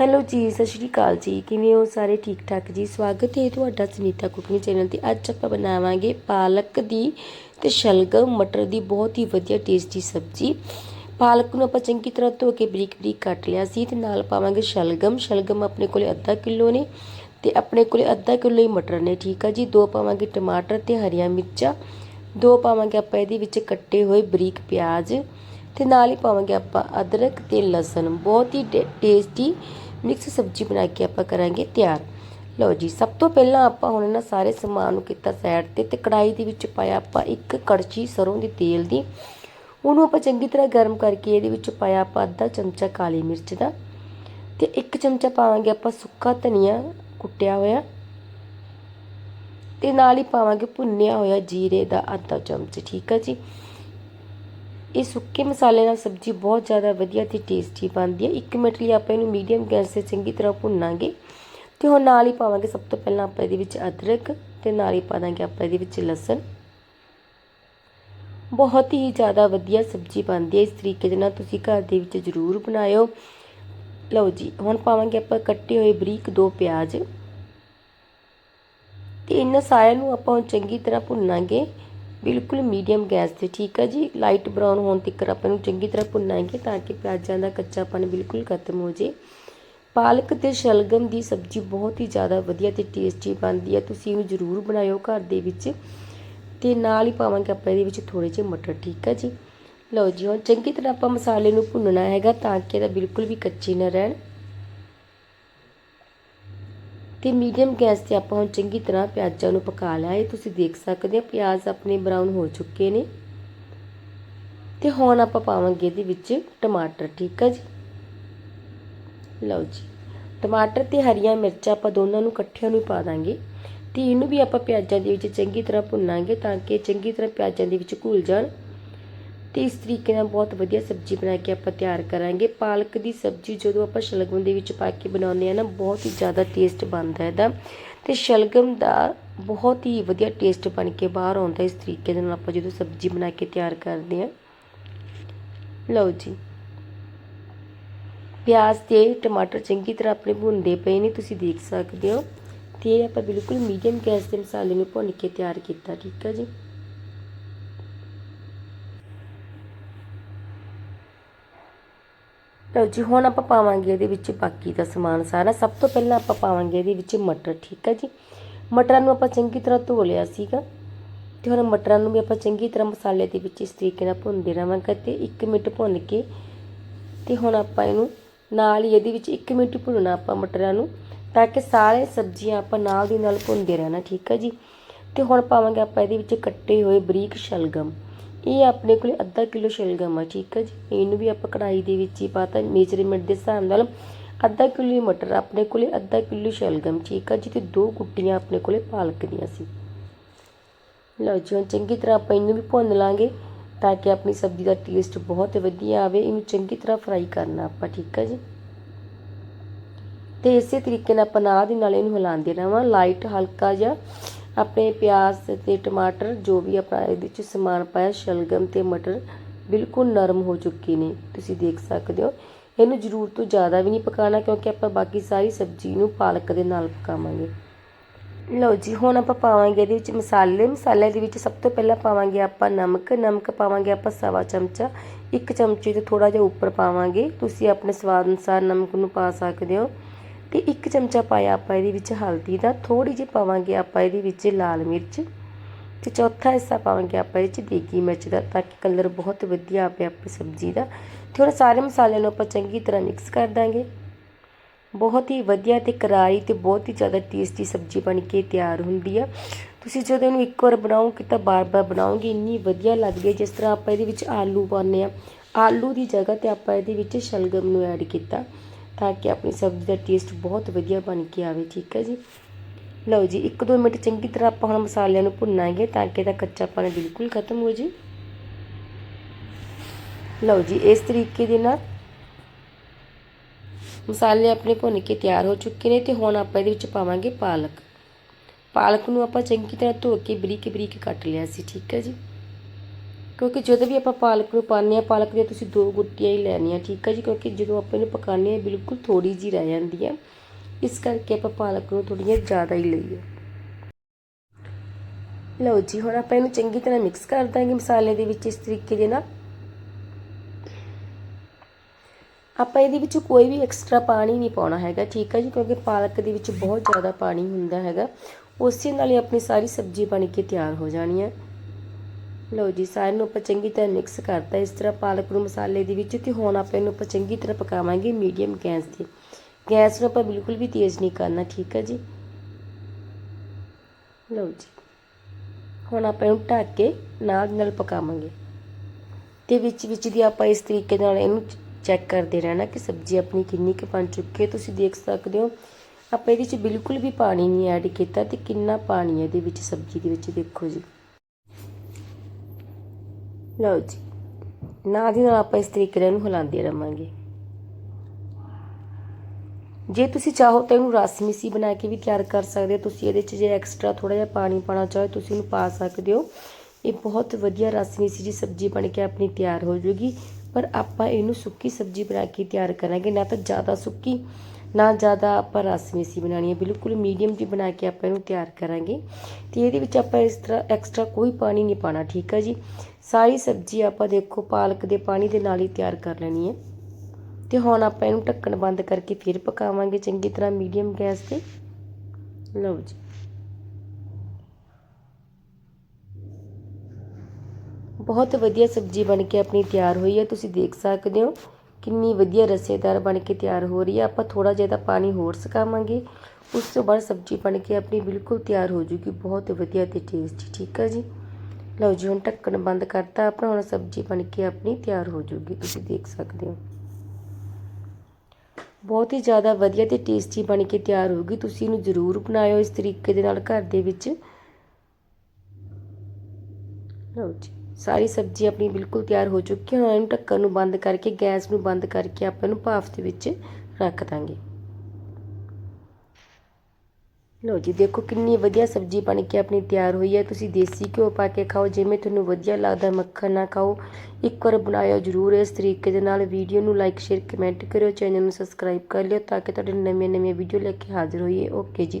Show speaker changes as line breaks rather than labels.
Hello ਜੀ, ਸਤਿ ਸ਼੍ਰੀ ਅਕਾਲ ਜੀ। ਕਿਵੇਂ ਹੋ ਸਾਰੇ? ਠੀਕ ਠਾਕ ਜੀ? ਸਵਾਗਤ ਹੈ ਤੁਹਾਡਾ ਸੁਨੀਤਾ ਕੁਕਿੰਗ ਚੈਨਲ ਤੇ। ਅੱਜ ਆਪਾਂ ਬਣਾਵਾਂਗੇ ਪਾਲਕ ਦੀ ਤੇ ਸ਼ਲਗਮ, ਮਟਰ ਦੀ ਬਹੁਤ ਹੀ ਵਧੀਆ ਟੇਸਟੀ ਸਬਜ਼ੀ। ਪਾਲਕ ਨੂੰ ਆਪਾਂ ਚੰਗੀ ਤਰ੍ਹਾਂ ਧੋ ਕੇ ਬਰੀਕ ਬਰੀਕ ਕੱਟ ਲਿਆ ਸੀ ਤੇ ਨਾਲ ਪਾਵਾਂਗੇ ਸ਼ਲਗਮ। ਸ਼ਲਗਮ ਆਪਣੇ ਕੋਲੇ ਅੱਧਾ ਕਿਲੋ ਨੇ ਤੇ ਆਪਣੇ ਕੋਲੇ ਅੱਧਾ ਕਿਲੋ ਹੀ ਮਟਰ ਨੇ, ਠੀਕ ਆ ਜੀ? ਦੋ ਪਾਵਾਂਗੇ ਟਮਾਟਰ ਤੇ ਹਰੀਆਂ ਮਿਰਚਾਂ, ਦੋ ਪਾਵਾਂਗੇ ਆਪਾਂ ਇਹਦੇ ਵਿੱਚ ਕੱਟੇ ਹੋਏ ਬਰੀਕ ਪਿਆਜ਼ ਤੇ ਨਾਲ ਹੀ ਪਾਵਾਂਗੇ ਆਪਾਂ ਅਦਰਕ ਤੇ ਲਸਣ। ਬਹੁਤ ਹੀ ਟੇ- ਟੇਸਟੀ ਮਿਕਸ ਸਬਜ਼ੀ ਬਣਾ ਕੇ ਆਪਾਂ ਕਰਾਂਗੇ ਤਿਆਰ। ਲਓ ਜੀ, ਸਭ ਤੋਂ ਪਹਿਲਾਂ ਆਪਾਂ ਹੁਣ ਇਹਨਾਂ ਸਾਰੇ ਸਮਾਨ ਨੂੰ ਕੀਤਾ ਸਾਈਡ ਤੇ ਤੇ ਕੜਾਈ ਦੇ ਵਿੱਚ ਪਾਇਆ ਆਪਾਂ ਇੱਕ ਕੜਛੀ ਸਰੋਂ ਦੇ ਤੇਲ ਦੀ। ਉਹਨੂੰ ਆਪਾਂ ਚੰਗੀ ਤਰ੍ਹਾਂ ਗਰਮ ਕਰਕੇ ਇਹਦੇ ਵਿੱਚ ਪਾਇਆ ਆਪਾਂ ਅੱਧਾ ਚਮਚਾ ਕਾਲੀ ਮਿਰਚ ਦਾ। ਤੇ ਇੱਕ ਚਮਚਾ ਪਾਵਾਂਗੇ ਆਪਾਂ ਸੁੱਕਾ ਧਨੀਆ ਕੁੱਟਿਆ ਹੋਇਆ। ਤੇ ਨਾਲ ਹੀ ਪਾਵਾਂਗੇ ਭੁੰਨਿਆ ਹੋਇਆ ਜੀਰੇ ਦਾ ਅੱਧਾ ਚਮਚ, ਠੀਕ ਹੈ ਜੀ? ਇਹ ਸੁੱਕੇ ਮਸਾਲੇ ਨਾਲ ਸਬਜ਼ੀ ਬਹੁਤ ਜ਼ਿਆਦਾ ਵਧੀਆ ਤੇ ਟੇਸਟੀ ਬਣਦੀ ਹੈ। 1 ਮਿੰਟ ਲਈ ਆਪਾਂ ਇਹਨੂੰ ਮੀਡੀਅਮ ਗੈਸ ਤੇ ਚੰਗੀ ਤਰ੍ਹਾਂ ਭੁੰਨਾਂਗੇ ਤੇ ਹੁਣ ਨਾਲ ਹੀ ਪਾਵਾਂਗੇ ਸਭ ਤੋਂ ਪਹਿਲਾਂ ਆਪਾਂ ਇਹਦੇ ਵਿੱਚ ਅਦਰਕ ਤੇ ਨਾਲ ਹੀ ਪਾ ਦਾਂਗੇ ਆਪਾਂ ਇਹਦੇ ਵਿੱਚ ਲਸਣ। ਬਹੁਤ ਹੀ ਜ਼ਿਆਦਾ ਵਧੀਆ ਸਬਜ਼ੀ ਬਣਦੀ ਹੈ। ਇਸ ਤਰੀਕੇ ਦੇ ਨਾਲ ਤੁਸੀਂ ਘਰ ਦੇ ਵਿੱਚ ਜ਼ਰੂਰ ਬਣਾਇਓ। ਲਓ ਜੀ, ਹੁਣ ਪਾਵਾਂਗੇ ਆਪਾਂ ਕੱਟੇ ਹੋਏ ਬਰੀਕ ਦੋ ਪਿਆਜ਼। ਤੇ ਇਹਨਾਂ ਸਾਰਿਆਂ ਨੂੰ ਆਪਾਂ ਹੁਣ ਚੰਗੀ ਤਰ੍ਹਾਂ ਭੁੰਨਾਂਗੇ। ਬਿਲਕੁਲ ਮੀਡੀਅਮ ਗੈਸ ਤੇ, ਠੀਕ ਹੈ ਜੀ? ਲਾਈਟ ਬਰਾਊਨ ਹੋਣ ਤੱਕ ਆਪਾਂ ਨੂੰ ਚੰਗੀ ਤਰ੍ਹਾਂ ਭੁੰਨਾਂਗੇ ਤਾਂ ਕਿ ਪਿਆਜ਼ਾਂ ਦਾ ਕੱਚਾਪਨ ਬਿਲਕੁਲ ਖਤਮ ਹੋ ਜੇ। ਪਾਲਕ ਤੇ ਸ਼ਲਗਮ ਦੀ ਸਬਜ਼ੀ ਬਹੁਤ ਹੀ ਜ਼ਿਆਦਾ ਵਧੀਆ ਤੇ ਟੇਸਟੀ ਬਣਦੀ ਹੈ ਤੁਸੀਂ ਇਹਨੂੰ ਜ਼ਰੂਰ ਬਣਾਇਓ ਘਰ ਦੇ ਵਿੱਚ। ਤੇ ਨਾਲ ਹੀ ਪਾਵਾਂਗੇ ਆਪਾਂ ਇਹਦੇ ਵਿੱਚ ਥੋੜੇ ਜਿਹੇ ਮਟਰ, ਠੀਕ ਆ ਜੀ? ਲਓ ਜੀ, ਹੁਣ ਚੰਗੀ ਤਰ੍ਹਾਂ ਆਪਾਂ ਮਸਾਲੇ ਨੂੰ ਭੁੰਨਣਾ ਹੈਗਾ ਤਾਂ ਕਿ ਇਹਦਾ ਬਿਲਕੁਲ ਵੀ ਕੱਚੇ ਨਾ ਰਹਿਣ। ਤੇ ਮੀਡੀਅਮ ਗੈਸ ਤੇ ਆਪਾਂ ਹੁਣ ਚੰਗੀ ਤਰ੍ਹਾਂ ਪਿਆਜ਼ਾਂ ਨੂੰ ਪਕਾ ਲਿਆ। ਇਹ ਤੁਸੀਂ ਦੇਖ ਸਕਦੇ ਹੋ, ਪਿਆਜ਼ ਆਪਣੇ ਬਰਾਊਨ ਹੋ ਚੁੱਕੇ ਨੇ। ਤੇ ਹੁਣ ਆਪਾਂ ਪਾਵਾਂਗੇ ਇਹਦੇ ਵਿੱਚ ਟਮਾਟਰ, ਠੀਕ ਹੈ ਜੀ? ਲਓ ਜੀ। ਟਮਾਟਰ ਤੇ ਹਰੀਆਂ ਮਿਰਚਾਂ ਆਪਾਂ ਦੋਨਾਂ ਨੂੰ ਇਕੱਠਿਆਂ ਨੂੰ ਪਾ ਦਾਂਗੇ। ਤੇ ਇਹਨੂੰ ਵੀ ਆਪਾਂ ਪਿਆਜ਼ਾਂ ਦੇ ਵਿੱਚ ਚੰਗੀ ਤਰ੍ਹਾਂ ਭੁੰਨਾਂਗੇ ਤਾਂ ਕਿ ਚੰਗੀ ਤਰ੍ਹਾਂ ਪਿਆਜ਼ਾਂ ਦੇ ਵਿੱਚ ਘੁਲ ਜਾਣ। ਤੇ ਇਸ ਤਰੀਕੇ ਨਾਲ ਬਹੁਤ ਵਧੀਆ ਸਬਜ਼ੀ ਬਣਾ ਕੇ ਆਪਾਂ ਤਿਆਰ ਕਰਾਂਗੇ। ਪਾਲਕ ਦੀ ਸਬਜ਼ੀ ਜਦੋਂ ਆਪਾਂ ਸ਼ਲਗਮ ਦੇ ਵਿੱਚ ਪਾ ਕੇ ਬਣਾਉਂਦੇ ਆ ਨਾ, ਬਹੁਤ ਹੀ ਜ਼ਿਆਦਾ ਟੇਸਟ ਬਣਦਾ ਇਹਦਾ। ਤੇ ਸ਼ਲਗਮ ਦਾ ਬਹੁਤ ਹੀ ਵਧੀਆ ਟੇਸਟ ਬਣ ਕੇ ਬਾਹਰ ਆਉਂਦਾ, ਇਸ ਤਰੀਕੇ ਦੇ ਨਾਲ ਆਪਾਂ ਜਦੋਂ ਸਬਜ਼ੀ ਬਣਾ ਕੇ ਤਿਆਰ ਕਰਦੇ ਆ ਲਓ ਜੀ। ਪਿਆਜ਼ ਤੇ ਟਮਾਟਰ ਚੰਗੀ ਤਰ੍ਹਾਂ ਆਪਣੇ ਭੁੰਨਦੇ ਪਏ ਨੇ, ਤੁਸੀਂ ਦੇਖ ਸਕਦੇ ਹੋ। ਤੇ ਇਹ ਆਪਾਂ ਬਿਲਕੁਲ ਮੀਡੀਅਮ ਗੈਸ ਤੇ ਮਸਾਲੇ ਨੂੰ ਭੁੰਨ ਕੇ ਤਿਆਰ ਕੀਤਾ, ਠੀਕ ਹੈ ਜੀ? ਲਓ ਜੀ, ਹੁਣ ਆਪਾਂ ਪਾਵਾਂਗੇ ਇਹਦੇ ਵਿੱਚ ਬਾਕੀ ਦਾ ਸਮਾਨ ਸਾਰਾ। ਸਭ ਤੋਂ ਪਹਿਲਾਂ ਆਪਾਂ ਪਾਵਾਂਗੇ ਇਹਦੇ ਵਿੱਚ ਮਟਰ, ਠੀਕ ਹੈ ਜੀ? ਮਟਰਾਂ ਨੂੰ ਆਪਾਂ ਚੰਗੀ ਤਰ੍ਹਾਂ ਧੋ ਲਿਆ ਸੀਗਾ। ਤੇ ਹੁਣ ਮਟਰਾਂ ਨੂੰ ਵੀ ਆਪਾਂ ਚੰਗੀ ਤਰ੍ਹਾਂ ਮਸਾਲੇ ਦੇ ਵਿੱਚ ਇਸ ਤਰੀਕੇ ਨਾਲ ਭੁੰਨਦੇ ਰਹਾਂਗੇ ਤੇ 1 ਮਿੰਟ ਭੁੰਨ ਕੇ ਤੇ ਹੁਣ ਆਪਾਂ ਇਹਨੂੰ ਨਾਲ ਹੀ ਇਹਦੇ ਵਿੱਚ 1 ਮਿੰਟ ਭੁੰਨਣਾ ਆਪਾਂ ਮਟਰਾਂ ਨੂੰ, ਤਾਂ ਕਿ ਸਾਰੇ ਸਬਜ਼ੀਆਂ ਆਪਾਂ ਨਾਲ ਦੀ ਨਾਲ ਭੁੰਨਦੇ ਰਹਿਣਾ, ਠੀਕ ਹੈ ਜੀ? ਤੇ ਹੁਣ ਪਾਵਾਂਗੇ ਆਪਾਂ ਇਹਦੇ ਵਿੱਚ ਕੱਟੇ ਹੋਏ ਬਰੀਕ ਸ਼ਲਗਮ। ਇਹ ਆਪਣੇ ਕੋਲੇ ਅੱਧਾ ਕਿਲੋ ਸ਼ਲਗਮ ਆ, ਠੀਕ ਹੈ ਜੀ। ਇਹਨੂੰ ਵੀ ਆਪਾਂ ਕੜਾਈ ਦੇ ਵਿੱਚ ਹੀ ਪਾਤਾ ਮੇਜਰਮੈਂਟ ਦੇ ਹਿਸਾਬ ਨਾਲ। ਅੱਧਾ ਕਿਲੋ ਹੀ ਮਟਰ, ਆਪਣੇ ਕੋਲੇ ਅੱਧਾ ਕਿਲੋ ਸ਼ਲਗਮ, ਠੀਕ ਆ ਜੀ। ਤੇ ਦੋ ਗੁੱਟੀਆਂ ਆਪਣੇ ਕੋਲੇ ਪਾਲਕ ਦੀਆਂ ਸੀ। ਲਓ ਜੀ, ਹੁਣ ਚੰਗੀ ਤਰ੍ਹਾਂ ਆਪਾਂ ਇਹਨੂੰ ਵੀ ਭੁੰਨ ਲਾਂਗੇ ਤਾਂ ਕਿ ਆਪਣੀ ਸਬਜ਼ੀ ਦਾ ਟੇਸਟ ਬਹੁਤ ਵਧੀਆ ਆਵੇ। ਇਹਨੂੰ ਚੰਗੀ ਤਰ੍ਹਾਂ ਫਰਾਈ ਕਰਨਾ ਆਪਾਂ, ਠੀਕ ਆ ਜੀ। ਤੇ ਇਸੇ ਤਰੀਕੇ ਨਾਲ ਆਪਾਂ ਨਾਲ ਦੀ ਨਾਲ ਇਹਨੂੰ ਹਿਲਾਉਂਦੇ ਰਹਾਂ ਲਾਈਟ ਹਲਕਾ ਜਿਹਾ ਆਪਣੇ ਪਿਆਜ਼ ਤੇ ਟਮਾਟਰ ਜੋ ਵੀ ਆਪਾਂ ਇਹਦੇ ਵਿੱਚ ਸਮਾਨ ਪਾਇਆ, ਸ਼ਲਗਮ ਤੇ ਮਟਰ ਬਿਲਕੁਲ ਨਰਮ ਹੋ ਚੁੱਕੇ ਨੇ। ਤੁਸੀਂ ਦੇਖ ਸਕਦੇ ਹੋ। ਇਹਨੂੰ ਜ਼ਰੂਰ ਤੋਂ ਜ਼ਿਆਦਾ ਵੀ ਨਹੀਂ ਪਕਾਉਣਾ ਕਿਉਂਕਿ ਆਪਾਂ ਬਾਕੀ ਸਾਰੀ ਸਬਜ਼ੀ ਨੂੰ ਪਾਲਕ ਦੇ ਨਾਲ ਪਕਾਵਾਂਗੇ। ਲਓ ਜੀ, ਹੁਣ ਆਪਾਂ ਪਾਵਾਂਗੇ ਇਹਦੇ ਵਿੱਚ ਮਸਾਲੇ। ਮਸਾਲੇ ਦੇ ਵਿੱਚ ਸਭ ਤੋਂ ਪਹਿਲਾਂ ਪਾਵਾਂਗੇ ਆਪਾਂ ਨਮਕ। ਨਮਕ ਪਾਵਾਂਗੇ ਆਪਾਂ ਸਵਾ ਚਮਚਾ। ਇੱਕ ਚਮਚੇ ਤੋਂ ਥੋੜਾ ਜਿਹਾ ਉੱਪਰ ਪਾਵਾਂਗੇ। ਤੁਸੀਂ ਆਪਣੇ ਸਵਾਦ ਅਨੁਸਾਰ ਨਮਕ ਨੂੰ ਪਾ ਸਕਦੇ ਹੋ। ਤੇ ਇੱਕ ਚਮਚਾ ਪਾਇਆ ਆਪਾਂ ਇਹਦੇ ਵਿੱਚ ਹਲਦੀ ਦਾ ਥੋੜੀ ਜਿਹੀ ਪਾਵਾਂਗੇ ਆਪਾਂ ਇਹਦੇ ਵਿੱਚ ਲਾਲ ਮਿਰਚ ਤੇ ਚੌਥਾ ਹਿੱਸਾ ਪਾਵਾਂਗੇ ਆਪਾਂ ਇਹਦੇ ਵਿੱਚ ਦੇਗੀ ਮਿਰਚ ਦਾ, ਤਾਂ ਕਿ ਕਲਰ ਬਹੁਤ ਵਧੀਆ ਆਵੇ ਆਪਣੀ ਸਬਜ਼ੀ ਦਾ। ਤੇ ਹੁਣ ਸਾਰੇ ਮਸਾਲਿਆਂ ਨੂੰ ਆਪਾਂ ਚੰਗੀ ਤਰ੍ਹਾਂ ਮਿਕਸ ਕਰ ਦਾਂਗੇ। ਬਹੁਤ ਹੀ ਵਧੀਆ ਤੇ ਕਰਾਰੀ ਤੇ ਬਹੁਤ ਹੀ ਜ਼ਿਆਦਾ ਟੇਸਟੀ ਸਬਜ਼ੀ ਬਣ ਕੇ ਤਿਆਰ ਹੁੰਦੀ ਆ। ਤੁਸੀਂ ਜਦੋਂ ਇਹਨੂੰ ਇੱਕ ਵਾਰ ਬਣਾਓਗੇ ਤਾਂ ਬਾਰ-ਬਾਰ ਬਣਾਓਗੇ, ਇੰਨੀ ਵਧੀਆ ਲੱਗਦੀ ਹੈ ਜਿਸ ਤਰ੍ਹਾਂ ਆਪਾਂ ਇਹਦੇ ਵਿੱਚ ਆਲੂ ਪਾਉਂਦੇ ਆ। ਆਲੂ ਦੀ ਜਗ੍ਹਾ ਤੇ ਆਪਾਂ ਇਹਦੇ ਵਿੱਚ ਸ਼ਲਗਮ ਨੂੰ ਐਡ ਕੀਤਾ। ਤਾਂ ਕਿ ਆਪਣੀ ਸਬਜ਼ੀ ਦਾ ਟੇਸਟ ਬਹੁਤ ਵਧੀਆ ਬਣ ਕੇ ਆਵੇ, ਠੀਕ ਹੈ ਜੀ? ਲਓ ਜੀ 1-2 ਮਿੰਟ ਚੰਗੀ ਤਰ੍ਹਾਂ ਆਪਾਂ ਹੁਣ ਮਸਾਲਿਆਂ ਨੂੰ ਭੁੰਨਾਂਗੇ ਤਾਂ ਕਿ ਇਹਦਾ ਕੱਚਾਪਣ ਬਿਲਕੁਲ ਖਤਮ ਹੋ ਜੇ। ਲਓ ਜੀ, ਇਸ ਤਰੀਕੇ ਦੇ ਨਾਲ ਮਸਾਲੇ ਆਪਣੇ ਭੁੰਨ ਕੇ ਤਿਆਰ ਹੋ ਚੁੱਕੇ ਨੇ ਤੇ ਹੁਣ ਆਪਾਂ ਇਹਦੇ ਵਿੱਚ ਪਾਵਾਂਗੇ ਪਾਲਕ। ਪਾਲਕ ਨੂੰ ਆਪਾਂ ਚੰਗੀ ਤਰ੍ਹਾਂ ਧੋ ਕੇ ਬਰੀਕ ਬਰੀਕ ਕੱਟ ਲਿਆ ਸੀ, ਠੀਕ ਹੈ ਜੀ? ਕਿਉਂਕਿ ਜਦੋਂ ਵੀ ਆਪਾਂ ਪਾਲਕ ਨੂੰ ਪਾਉਂਦੇ ਹਾਂ, ਪਾਲਕ ਦੀਆਂ ਤੁਸੀਂ ਦੋ ਗੁੱਟੀਆਂ ਹੀ ਲੈਣੀਆਂ, ਠੀਕ ਹੈ ਜੀ? ਕਿਉਂਕਿ ਜਦੋਂ ਆਪਾਂ ਇਹਨੂੰ ਪਕਾਉਂਦੇ ਹਾਂ, ਬਿਲਕੁਲ ਥੋੜੀ ਜੀ ਰਹਿ ਜਾਂਦੀ ਹੈ। ਇਸ ਕਰਕੇ ਆਪਾਂ ਪਾਲਕ ਨੂੰ ਥੋੜ੍ਹੀਆਂ ਜ਼ਿਆਦਾ ਹੀ ਲਈਏ। ਲਓ ਜੀ, ਹੁਣ ਆਪਾਂ ਇਹਨੂੰ ਚੰਗੀ ਤਰ੍ਹਾਂ ਮਿਕਸ ਕਰ ਦਾਂਗੇ ਮਸਾਲੇ ਦੇ ਵਿੱਚ ਇਸ ਤਰੀਕੇ ਦੇ ਨਾਲ। ਆਪਾਂ ਇਹਦੇ ਵਿੱਚ ਕੋਈ ਵੀ ਐਕਸਟਰਾ ਪਾਣੀ ਨਹੀਂ ਪਾਉਣਾ ਹੈਗਾ, ਠੀਕ ਹੈ ਜੀ? ਕਿਉਂਕਿ ਪਾਲਕ ਦੇ ਵਿੱਚ ਬਹੁਤ ਜ਼ਿਆਦਾ ਪਾਣੀ ਹੁੰਦਾ ਹੈਗਾ। ਉਸੇ ਨਾਲ ਹੀ ਆਪਣੀ ਸਾਰੀ ਸਬਜ਼ੀ ਬਣ ਕੇ ਤਿਆਰ ਹੋ ਜਾਣੀ ਹੈ। ਲਓ ਜੀ, ਸਾਰਿਆਂ ਨੂੰ ਆਪਾਂ ਚੰਗੀ ਤਰ੍ਹਾਂ ਮਿਕਸ ਕਰਤਾ। ਇਸ ਤਰ੍ਹਾਂ ਪਾਲਕ ਨੂੰ ਮਸਾਲੇ ਦੇ ਵਿੱਚ ਤੇ ਹੁਣ ਆਪਾਂ ਇਹਨੂੰ ਆਪਾਂ ਚੰਗੀ ਤਰ੍ਹਾਂ ਪਕਾਵਾਂਗੇ ਮੀਡੀਅਮ ਗੈਸ ਤੇ। ਗੈਸ ਨੂੰ ਆਪਾਂ ਬਿਲਕੁਲ ਵੀ ਤੇਜ਼ ਨਹੀਂ ਕਰਨਾ, ਠੀਕ ਹੈ ਜੀ? ਲਓ ਜੀ, ਹੁਣ ਆਪਾਂ ਇਹਨੂੰ ਢੱਕ ਕੇ ਨਾਲ ਨਾਲ ਪਕਾਵਾਂਗੇ। ਤੇ ਵਿੱਚ ਵਿੱਚ ਦੀ ਆਪਾਂ ਇਸ ਤਰੀਕੇ ਨਾਲ ਇਹਨੂੰ ਚੈੱਕ ਕਰਦੇ ਰਹਿਣਾ ਕਿ ਸਬਜ਼ੀ ਆਪਣੀ ਕਿੰਨੀ ਕੁ ਬਣ ਚੁੱਕੀ ਹੈ। ਤੁਸੀਂ ਦੇਖ ਸਕਦੇ ਹੋ, ਆਪਾਂ ਇਹਦੇ ਵਿੱਚ ਬਿਲਕੁਲ ਵੀ ਪਾਣੀ ਨਹੀਂ ਐਡ ਕੀਤਾ ਤੇ ਕਿੰਨਾ ਪਾਣੀ ਹੈ ਇਹਦੇ ਵਿੱਚ ਸਬਜ਼ੀ ਦੇ ਵਿੱਚ, ਦੇਖੋ ਜੀ। ਲਓ ਜੀ। ਨਾਲ ਦੀ ਨਾਲ ਆਪਾਂ ਇਸ ਤਰੀਕੇ ਨਾਲ ਇਹਨੂੰ ਹਿਲਾਉਂਦੇ ਰਵਾਂਗੇ। ਜੇ ਤੁਸੀਂ ਚਾਹੋ ਤਾਂ ਇਹਨੂੰ ਰਸ ਮਿੱਸੀ ਬਣਾ ਕੇ ਵੀ ਤਿਆਰ ਕਰ ਸਕਦੇ ਹੋ। ਤੁਸੀਂ ਇਹਦੇ 'ਚ ਜੇ ਐਕਸਟਰਾ ਥੋੜਾ ਜਿਹਾ ਪਾਣੀ ਪਾਣਾ ਚਾਹੋ ਤੁਸੀਂ ਇਹਨੂੰ ਪਾ ਸਕਦੇ ਹੋ। ਇਹ ਬਹੁਤ ਵਧੀਆ ਰਸ ਮਿੱਸੀ ਜੀ। ਸਬਜ਼ੀ ਬਣ ਕੇ ਆਪਣੀ ਤਿਆਰ ਹੋ ਜੂਗੀ। ਪਰ ਆਪਾਂ ਇਹਨੂੰ ਸੁੱਕੀ ਸਬਜ਼ੀ ਬਣਾ ਕੇ ਤਿਆਰ ਕਰਾਂਗੇ। ਨਾ ਤਾਂ ਜ਼ਿਆਦਾ ਸੁੱਕੀ ਨਾ ਜ਼ਿਆਦਾ ਆਪਾਂ ਰਸ ਮਿੱਸੀ ਬਣਾਣੀ ਹੈ, ਬਿਲਕੁਲ ਮੀਡੀਅਮ ਜੀ ਬਣਾ ਕੇ ਆਪਾਂ ਇਹਨੂੰ ਤਿਆਰ ਕਰਾਂਗੇ। ਤੇ ਇਹਦੇ ਵਿੱਚ ਆਪਾਂ ਇਸ ਤਰ੍ਹਾਂ ਐਕਸਟਰਾ ਕੋਈ ਪਾਣੀ ਨਹੀਂ ਪਾਣਾ ਠੀਕ ਹੈ ਜੀ? ਸਾਰੀ ਸਬਜ਼ੀ ਆਪਾਂ ਦੇਖੋ ਪਾਲਕ ਦੇ ਪਾਣੀ ਦੇ ਨਾਲ ਹੀ ਤਿਆਰ ਕਰ ਲੈਣੀ ਹੈ। ਤੇ ਹੁਣ ਆਪਾਂ ਇਹਨੂੰ ਢੱਕਣ ਬੰਦ ਕਰਕੇ ਫਿਰ ਪਕਾਵਾਂਗੇ ਚੰਗੀ ਤਰ੍ਹਾਂ ਮੀਡੀਅਮ ਗੈਸ ਤੇ। ਲਓ ਜੀ। ਬਹੁਤ ਵਧੀਆ ਸਬਜ਼ੀ ਬਣ ਕੇ ਆਪਣੀ ਤਿਆਰ ਹੋਈ ਹੈ, ਤੁਸੀਂ ਦੇਖ ਸਕਦੇ ਹੋ। ਕਿੰਨੀ ਵਧੀਆ ਰਸੇਦਾਰ ਬਣ ਕੇ ਤਿਆਰ ਹੋ ਰਹੀ ਹੈ ਆਪਾਂ ਥੋੜ੍ਹਾ ਜਿਹਾ ਦਾ ਪਾਣੀ ਹੋਰ ਸੁਕਾਵਾਂਗੇ। ਉਸ ਤੋਂ ਬਾਅਦ ਸਬਜ਼ੀ ਬਣ ਕੇ ਆਪਣੀ ਬਿਲਕੁਲ ਤਿਆਰ ਹੋ ਜੂਗੀ। ਬਹੁਤ ਵਧੀਆ ਤੇ ਟੇਸਟੀ ਠੀਕ ਹੈ ਜੀ? ਲਓ ਜੀ, ਹੁਣ ਢੱਕਣ ਬੰਦ ਕਰਤਾ ਆਪਣਾ। ਹੁਣ ਸਬਜ਼ੀ ਬਣ ਕੇ ਆਪਣੀ ਤਿਆਰ ਹੋ ਜੂਗੀ। ਤੁਸੀਂ ਦੇਖ ਸਕਦੇ ਹੋ। ਬਹੁਤ ਹੀ ਜ਼ਿਆਦਾ ਵਧੀਆ ਤੇ ਟੇਸਟੀ ਬਣ ਕੇ ਤਿਆਰ ਹੋਊਗੀ ਤੁਸੀਂ ਇਹਨੂੰ ਜ਼ਰੂਰ ਬਣਾਇਓ ਇਸ ਤਰੀਕੇ ਦੇ ਨਾਲ ਘਰ ਦੇ ਵਿੱਚ। ਲਓ ਜੀ। ਸਾਰੀ ਸਬਜ਼ੀ ਆਪਣੀ ਬਿਲਕੁਲ ਤਿਆਰ ਹੋ ਚੁੱਕੀ ਹੈ। ਹੁਣ ਇਹਨੂੰ ਢੱਕਣ ਨੂੰ ਬੰਦ ਕਰਕੇ, ਗੈਸ ਨੂੰ ਬੰਦ ਕਰਕੇ ਆਪਾਂ ਇਹਨੂੰ ਭਾਫ ਦੇ ਵਿੱਚ ਰੱਖ ਦਾਂਗੇ। ਲਓ ਜੀ, ਦੇਖੋ ਕਿੰਨੀ ਵਧੀਆ ਸਬਜ਼ੀ ਬਣ ਕੇ ਆਪਣੀ ਤਿਆਰ ਹੋਈ ਹੈ। ਤੁਸੀਂ ਦੇਸੀ ਘਿਓ ਪਾ ਕੇ ਖਾਓ, ਜਿਵੇਂ ਤੁਹਾਨੂੰ ਵਧੀਆ ਲੱਗਦਾ ਮੱਖਣ ਨਾ ਖਾਓ। ਇੱਕ ਵਾਰ ਬਣਾਇਓ ਜਰੂਰ ਇਸ ਤਰੀਕੇ ਦੇ ਨਾਲ। ਵੀਡੀਓ ਨੂੰ ਲਾਈਕ ਸ਼ੇਅਰ ਕਮੈਂਟ ਕਰਿਓ। ਚੈਨਲ ਨੂੰ ਸਬਸਕ੍ਰਾਈਬ ਕਰ ਲਿਓ ਤਾਂ ਕਿ ਤੁਹਾਡੇ ਨਵੀਆਂ ਨਵੀਆਂ ਵੀਡੀਓ ਲੈ ਕੇ ਹਾਜ਼ਰ ਹੋਈਏ। ਓਕੇ ਜੀ